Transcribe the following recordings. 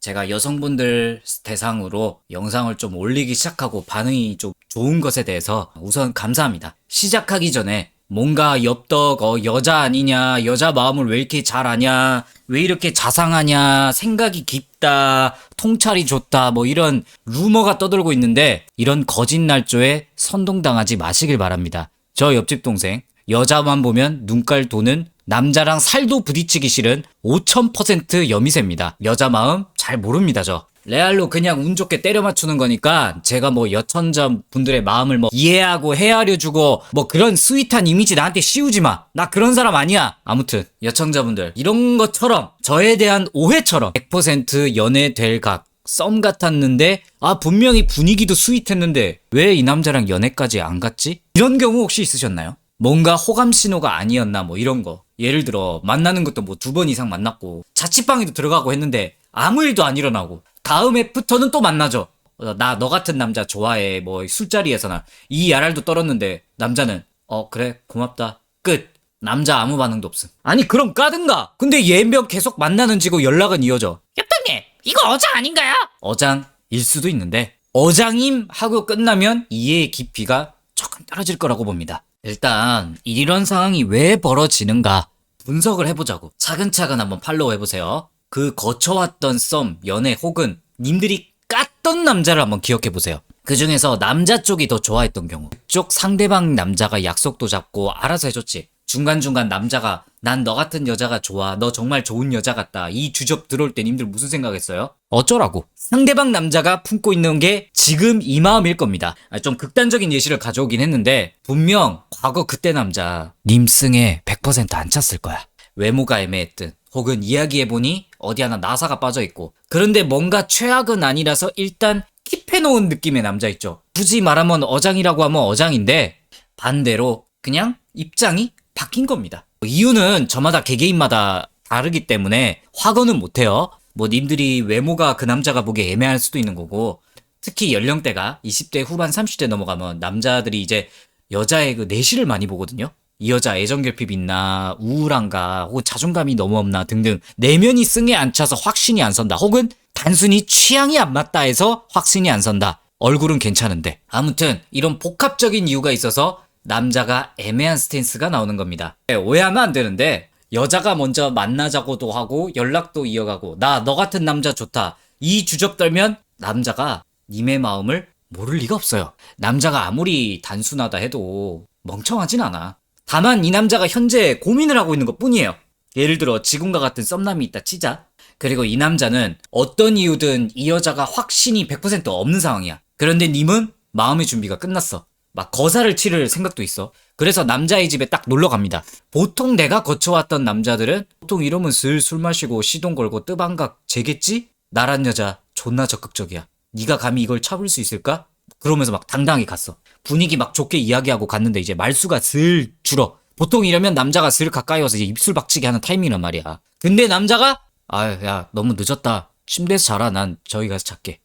제가 여성분들 대상으로 영상을 좀 올리기 시작하고 반응이 좀 좋은 것에 대해서 우선 감사합니다. 시작하기 전에 뭔가 엽떡, 어, 여자 아니냐, 여자 마음을 왜 이렇게 잘 아냐, 왜 이렇게 자상하냐, 생각이 깊다, 통찰이 좋다, 뭐 이런 루머가 떠돌고 있는데, 이런 거짓 날조에 선동당하지 마시길 바랍니다. 저 옆집 동생, 여자만 보면 눈깔 도는 남자랑 살도 부딪히기 싫은 5000% 여미새입니다. 여자 마음 잘 모릅니다, 저. 레알로 그냥 운 좋게 때려 맞추는 거니까 제가 뭐 여천자 분들의 마음을 뭐 이해하고 헤아려 주고 뭐 그런 스윗한 이미지 나한테 씌우지 마. 나 그런 사람 아니야. 아무튼 여청자분들 이런 것처럼 저에 대한 오해처럼 100% 연애 될 각 썸 같았는데 아 분명히 분위기도 스윗했는데 왜 이 남자랑 연애까지 안 갔지? 이런 경우 혹시 있으셨나요? 뭔가 호감 신호가 아니었나 뭐 이런 거. 예를 들어 만나는 것도 뭐 두 번 이상 만났고 자취방에도 들어가고 했는데 아무 일도 안 일어나고 다음 앱부터는 또 만나죠. 나 너 같은 남자 좋아해. 뭐 술자리에서나. 이 야랄도 떨었는데 남자는 어 그래 고맙다. 끝. 남자 아무 반응도 없음. 아니 그럼 까든가. 근데 얘몇 계속 만나는 지고 연락은 이어져. 협동님 이거 어장 아닌가요? 어장일 수도 있는데 어장임 하고 끝나면 이해의 깊이가 조금 떨어질 거라고 봅니다. 일단 이런 상황이 왜 벌어지는가 분석을 해보자고 차근차근 한번 팔로우 해보세요. 그 거쳐왔던 썸, 연애 혹은 님들이 깠던 남자를 한번 기억해보세요. 그 중에서 남자 쪽이 더 좋아했던 경우 쪽 상대방 남자가 약속도 잡고 알아서 해줬지. 중간중간 남자가 난 너 같은 여자가 좋아. 너 정말 좋은 여자 같다. 이 주접 들어올 때 님들 무슨 생각했어요? 어쩌라고? 상대방 남자가 품고 있는 게 지금 이 마음일 겁니다. 아, 좀 극단적인 예시를 가져오긴 했는데 분명 과거 그때 남자 님승에 100%안 찼을 거야. 외모가 애매했든 혹은 이야기해보니 어디 하나 나사가 빠져있고 그런데 뭔가 최악은 아니라서 일단 킵해놓은 느낌의 남자 있죠. 굳이 말하면 어장이라고 하면 어장인데 반대로 그냥 입장이 바뀐 겁니다. 이유는 저마다 개개인마다 다르기 때문에 확언은 못해요. 뭐 님들이 외모가 그 남자가 보기에 애매할 수도 있는 거고 특히 연령대가 20대 후반 30대 넘어가면 남자들이 이제 여자의 그 내실을 많이 보거든요. 이 여자 애정결핍 있나 우울한가 혹은 자존감이 너무 없나 등등 내면이 승에 안 차서 확신이 안 선다 혹은 단순히 취향이 안 맞다 해서 확신이 안 선다 얼굴은 괜찮은데 아무튼 이런 복합적인 이유가 있어서 남자가 애매한 스탠스가 나오는 겁니다 네, 오해하면 안 되는데 여자가 먼저 만나자고도 하고 연락도 이어가고 나 너 같은 남자 좋다 이 주접 떨면 남자가 님의 마음을 모를 리가 없어요 남자가 아무리 단순하다 해도 멍청하진 않아 다만 이 남자가 현재 고민을 하고 있는 것 뿐이에요. 예를 들어 지금과 같은 썸남이 있다 치자. 그리고 이 남자는 어떤 이유든 이 여자가 확신이 100% 없는 상황이야. 그런데 님은 마음의 준비가 끝났어. 막 거사를 치를 생각도 있어. 그래서 남자의 집에 딱 놀러 갑니다. 보통 내가 거쳐왔던 남자들은 보통 이러면 슬 술 마시고 시동 걸고 뜨방각 재겠지? 나란 여자 존나 적극적이야. 네가 감히 이걸 참을 수 있을까? 그러면서 막 당당하게 갔어. 분위기 막 좋게 이야기하고 갔는데 이제 말수가 슬 줄어. 보통 이러면 남자가 슬 가까이 와서 이제 입술 박치기 하는 타이밍이란 말이야. 근데 남자가 아, 야, 너무 늦었다. 침대에서 자라. 난 저기 가서 잘게.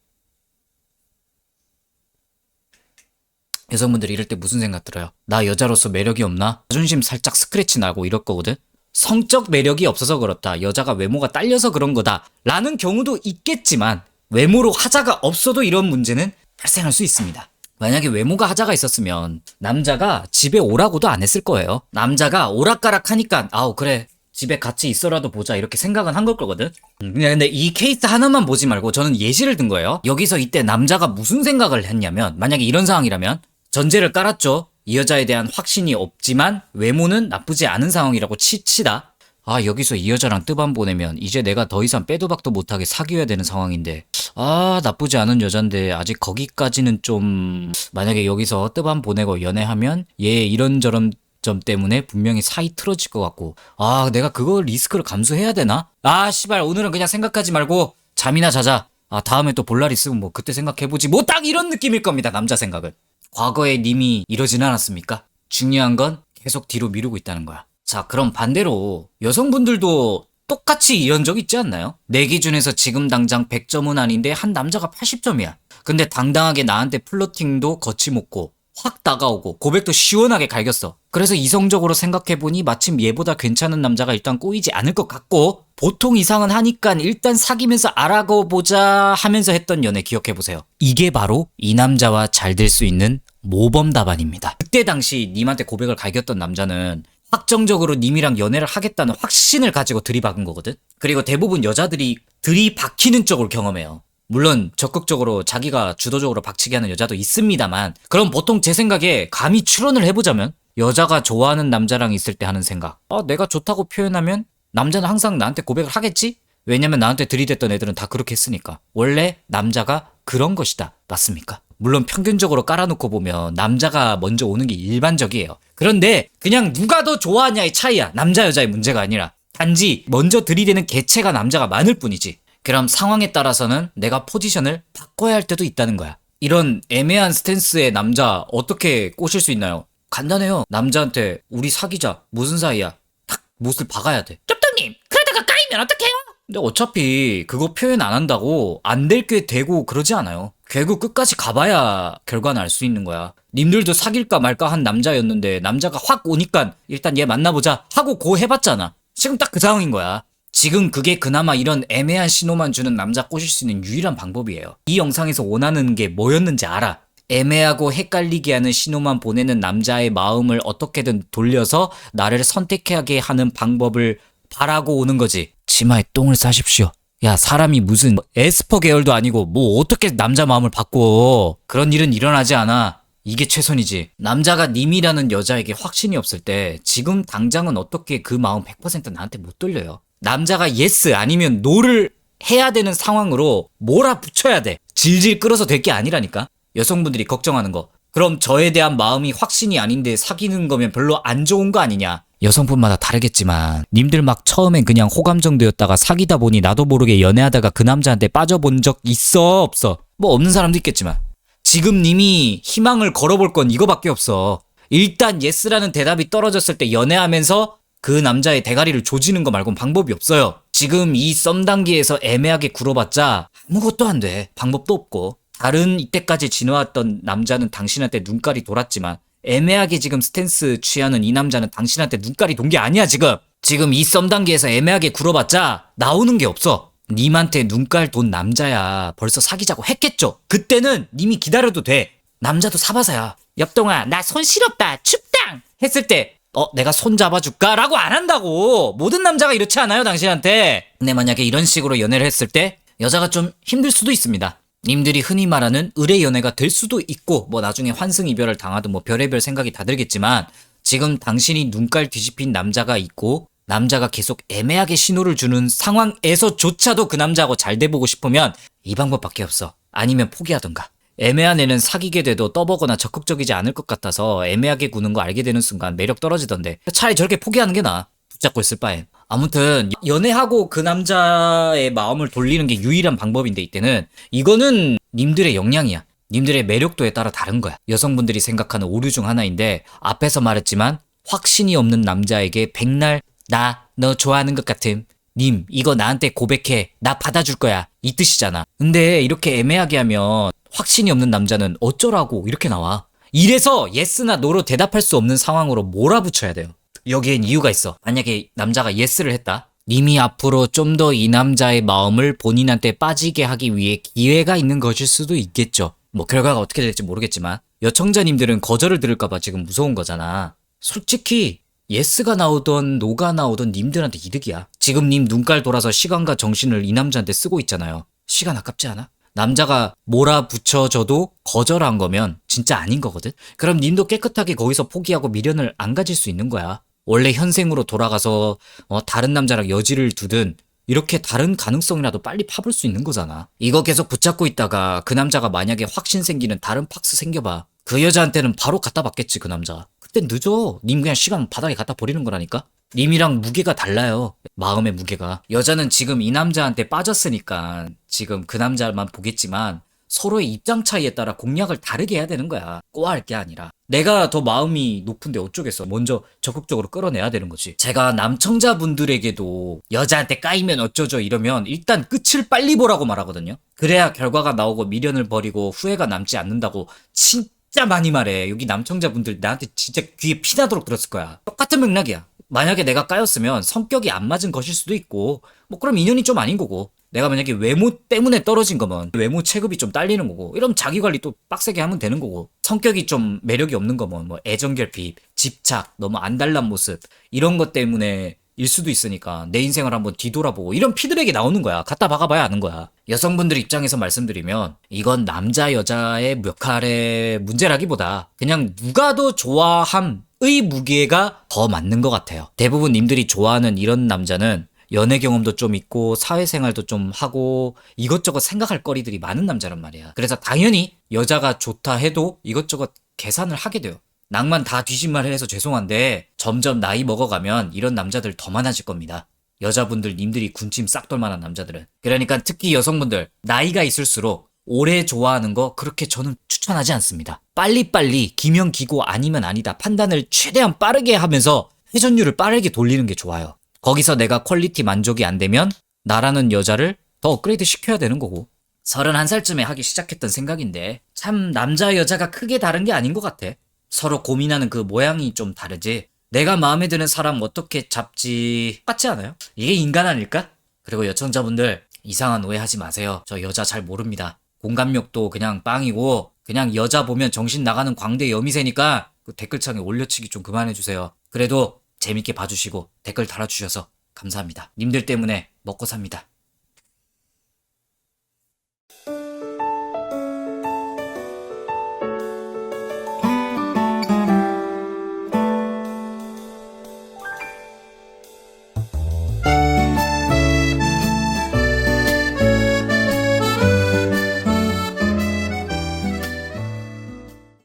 여성분들이 이럴 때 무슨 생각 들어요? 나 여자로서 매력이 없나? 자존심 살짝 스크래치 나고 이럴 거거든? 성적 매력이 없어서 그렇다. 여자가 외모가 딸려서 그런 거다. 라는 경우도 있겠지만, 외모로 하자가 없어도 이런 문제는 발생할 수 있습니다. 만약에 외모가 하자가 있었으면 남자가 집에 오라고도 안 했을 거예요. 남자가 오락가락 하니까 아우 그래 집에 같이 있어라도 보자 이렇게 생각은 한 걸 거거든. 음, 근데 이 케이스 하나만 보지 말고 저는 예시를 든 거예요. 여기서 이때 남자가 무슨 생각을 했냐면 만약에 이런 상황이라면 전제를 깔았죠. 이 여자에 대한 확신이 없지만 외모는 나쁘지 않은 상황이라고 치, 치다. 아 여기서 이 여자랑 뜨밤 보내면 이제 내가 더 이상 빼도 박도 못하게 사귀어야 되는 상황인데 아 나쁘지 않은 여잔데 아직 거기까지는 좀 만약에 여기서 뜨밤 보내고 연애하면 얘 이런저런 점 때문에 분명히 사이 틀어질 것 같고 아 내가 그거 리스크를 감수해야 되나? 아 씨발 오늘은 그냥 생각하지 말고 잠이나 자자 아 다음에 또 볼날 있으면 뭐 그때 생각해보지 뭐 딱 이런 느낌일 겁니다 남자 생각은 과거에 님이 이러진 않았습니까? 중요한 건 계속 뒤로 미루고 있다는 거야 자, 그럼 반대로 여성분들도 똑같이 이런 적 있지 않나요? 내 기준에서 지금 당장 100점은 아닌데 한 남자가 80점이야. 근데 당당하게 나한테 플러팅도 거침없고 확 다가오고 고백도 시원하게 갈겼어. 그래서 이성적으로 생각해보니 마침 얘보다 괜찮은 남자가 일단 꼬이지 않을 것 같고 보통 이상은 하니까 일단 사귀면서 알아고 보자 하면서 했던 연애 기억해보세요. 이게 바로 이 남자와 잘 될 수 있는 모범 답안입니다. 그때 당시 님한테 고백을 갈겼던 남자는 확정적으로 님이랑 연애를 하겠다는 확신을 가지고 들이박은 거거든. 그리고 대부분 여자들이 들이박히는 쪽을 경험해요. 물론 적극적으로 자기가 주도적으로 박치기 하는 여자도 있습니다만 그럼 보통 제 생각에 감히 추론을 해보자면 여자가 좋아하는 남자랑 있을 때 하는 생각 아 내가 좋다고 표현하면 남자는 항상 나한테 고백을 하겠지? 왜냐면 나한테 들이댔던 애들은 다 그렇게 했으니까 원래 남자가 그런 것이다 맞습니까? 물론 평균적으로 깔아놓고 보면 남자가 먼저 오는 게 일반적이에요 그런데 그냥 누가 더 좋아하냐의 차이야 남자 여자의 문제가 아니라 단지 먼저 들이대는 개체가 남자가 많을 뿐이지 그럼 상황에 따라서는 내가 포지션을 바꿔야 할 때도 있다는 거야. 이런 애매한 스탠스의 남자 어떻게 꼬실 수 있나요? 간단해요. 남자한테 우리 사귀자. 무슨 사이야? 탁 못을 박아야 돼. 쩝떡님 그러다가 까이면 어떡해요? 근데 어차피 그거 표현 안 한다고 안 될 게 되고 그러지 않아요. 결국 끝까지 가봐야 결과는 알 수 있는 거야. 님들도 사귈까 말까 한 남자였는데 남자가 확 오니까 일단 얘 만나보자 하고 고 해봤잖아. 지금 딱 그 상황인 거야. 지금 그게 그나마 이런 애매한 신호만 주는 남자 꼬실 수 있는 유일한 방법이에요. 이 영상에서 원하는 게 뭐였는지 알아. 애매하고 헷갈리게 하는 신호만 보내는 남자의 마음을 어떻게든 돌려서 나를 선택하게 하는 방법을 바라고 오는 거지. 치마에 똥을 싸십시오. 야, 사람이 무슨 에스퍼 계열도 아니고 뭐 어떻게 남자 마음을 바꿔. 그런 일은 일어나지 않아. 이게 최선이지. 남자가 님이라는 여자에게 확신이 없을 때 지금 당장은 어떻게 그 마음 100% 나한테 못 돌려요. 남자가 예스 아니면 노를 해야 되는 상황으로 몰아붙여야 돼. 질질 끌어서 될 게 아니라니까. 여성분들이 걱정하는 거. 그럼 저에 대한 마음이 확신이 아닌데 사귀는 거면 별로 안 좋은 거 아니냐. 여성분마다 다르겠지만 님들 막 처음엔 그냥 호감 정도였다가 사귀다 보니 나도 모르게 연애하다가 그 남자한테 빠져본 적 있어 없어 뭐 없는 사람도 있겠지만 지금 님이 희망을 걸어볼 건 이거밖에 없어 일단 예스라는 대답이 떨어졌을 때 연애하면서 그 남자의 대가리를 조지는 거 말곤 방법이 없어요. 지금 이 썸 단계에서 애매하게 굴어봤자 아무것도 안 돼. 방법도 없고. 다른 이때까지 지나왔던 남자는 당신한테 눈깔이 돌았지만 애매하게 지금 스탠스 취하는 이 남자는 당신한테 눈깔이 돈 게 아니야 지금. 지금 이 썸 단계에서 애매하게 굴어봤자 나오는 게 없어. 님한테 눈깔 돈 남자야. 벌써 사귀자고 했겠죠. 그때는 님이 기다려도 돼. 남자도 사바사야. 옆동아 나 손 시렵다 춥당 했을 때 어, 내가 손 잡아줄까? 라고 안 한다고! 모든 남자가 이렇지 않아요, 당신한테! 근데 만약에 이런 식으로 연애를 했을 때, 여자가 좀 힘들 수도 있습니다. 님들이 흔히 말하는 의뢰 연애가 될 수도 있고, 뭐 나중에 환승 이별을 당하든 뭐 별의별 생각이 다 들겠지만, 지금 당신이 눈깔 뒤집힌 남자가 있고, 남자가 계속 애매하게 신호를 주는 상황에서조차도 그 남자하고 잘 돼보고 싶으면, 이 방법밖에 없어. 아니면 포기하던가. 애매한 애는 사귀게 돼도 떠보거나 적극적이지 않을 것 같아서 애매하게 구는 거 알게 되는 순간 매력 떨어지던데 차라리 저렇게 포기하는 게 나아 붙잡고 있을 바엔 아무튼 연애하고 그 남자의 마음을 돌리는 게 유일한 방법인데 이때는 이거는 님들의 역량이야. 님들의 매력도에 따라 다른 거야. 여성분들이 생각하는 오류 중 하나인데 앞에서 말했지만 확신이 없는 남자에게 백날 나 너 좋아하는 것 같음. 님 이거 나한테 고백해. 나 받아줄 거야. 이 뜻이잖아. 근데 이렇게 애매하게 하면 확신이 없는 남자는 어쩌라고 이렇게 나와. 이래서 예스나 노로 대답할 수 없는 상황으로 몰아붙여야 돼요. 여기엔 이유가 있어. 만약에 남자가 예스를 했다. 님이 앞으로 좀 더 이 남자의 마음을 본인한테 빠지게 하기 위해 기회가 있는 것일 수도 있겠죠. 뭐 결과가 어떻게 될지 모르겠지만 여청자님들은 거절을 들을까봐 지금 무서운 거잖아. 솔직히 예스가 나오던 노가 나오던 님들한테 이득이야. 지금 님 눈깔 돌아서 시간과 정신을 이 남자한테 쓰고 있잖아요. 시간 아깝지 않아? 남자가 몰아붙여줘도 거절한 거면 진짜 아닌 거거든? 그럼 님도 깨끗하게 거기서 포기하고 미련을 안 가질 수 있는 거야. 원래 현생으로 돌아가서 어, 다른 남자랑 여지를 두든 이렇게 다른 가능성이라도 빨리 파볼 수 있는 거잖아. 이거 계속 붙잡고 있다가 그 남자가 만약에 확신 생기는 다른 팍스 생겨봐. 그 여자한테는 바로 갖다 받겠지 그 남자. 그때 늦어. 님 그냥 시간 바닥에 갖다 버리는 거라니까? 님이랑 무게가 달라요. 마음의 무게가. 여자는 지금 이 남자한테 빠졌으니까 지금 그 남자만 보겠지만 서로의 입장 차이에 따라 공략을 다르게 해야 되는 거야. 꼬아할 게 아니라. 내가 더 마음이 높은데 어쩌겠어. 먼저 적극적으로 끌어내야 되는 거지. 제가 남청자분들에게도 여자한테 까이면 어쩌죠 이러면 일단 끝을 빨리 보라고 말하거든요. 그래야 결과가 나오고 미련을 버리고 후회가 남지 않는다고 진 진짜 많이 말해. 여기 남청자분들 나한테 진짜 귀에 피나도록 들었을 거야. 똑같은 맥락이야. 만약에 내가 까였으면 성격이 안 맞은 것일 수도 있고, 뭐 그럼 인연이 좀 아닌 거고, 내가 만약에 외모 때문에 떨어진 거면 외모 체급이 좀 딸리는 거고, 이러면 자기 관리 또 빡세게 하면 되는 거고, 성격이 좀 매력이 없는 거면 뭐 애정 결핍, 집착, 너무 안달난 모습, 이런 것 때문에 일 수도 있으니까 내 인생을 한번 뒤돌아보고 이런 피드백이 나오는 거야. 갖다 박아봐야 아는 거야. 여성분들 입장에서 말씀드리면 이건 남자 여자의 역할의 문제라기보다 그냥 누가 더 좋아함의 무게가 더 맞는 것 같아요. 대부분 님들이 좋아하는 이런 남자는 연애 경험도 좀 있고 사회생활도 좀 하고 이것저것 생각할 거리들이 많은 남자란 말이야. 그래서 당연히 여자가 좋다 해도 이것저것 계산을 하게 돼요. 낭만 다 뒤진 말을 해서 죄송한데 점점 나이 먹어가면 이런 남자들 더 많아질 겁니다. 여자분들 님들이 군침 싹 돌 만한 남자들은. 그러니까 특히 여성분들 나이가 있을수록 오래 좋아하는 거 그렇게 저는 추천하지 않습니다. 빨리빨리 기명기고 아니면 아니다 판단을 최대한 빠르게 하면서 회전율을 빠르게 돌리는 게 좋아요. 거기서 내가 퀄리티 만족이 안 되면 나라는 여자를 더 업그레이드 시켜야 되는 거고. 31살쯤에 하기 시작했던 생각인데 참 남자 여자가 크게 다른 게 아닌 것 같아. 서로 고민하는 그 모양이 좀 다르지. 내가 마음에 드는 사람 어떻게 잡지 같지 않아요? 이게 인간 아닐까? 그리고 여청자분들 이상한 오해하지 마세요. 저 여자 잘 모릅니다. 공감력도 그냥 빵이고 그냥 여자 보면 정신 나가는 광대 여미새니까 그 댓글창에 올려치기 좀 그만해 주세요. 그래도 재밌게 봐주시고 댓글 달아주셔서 감사합니다. 님들 때문에 먹고 삽니다.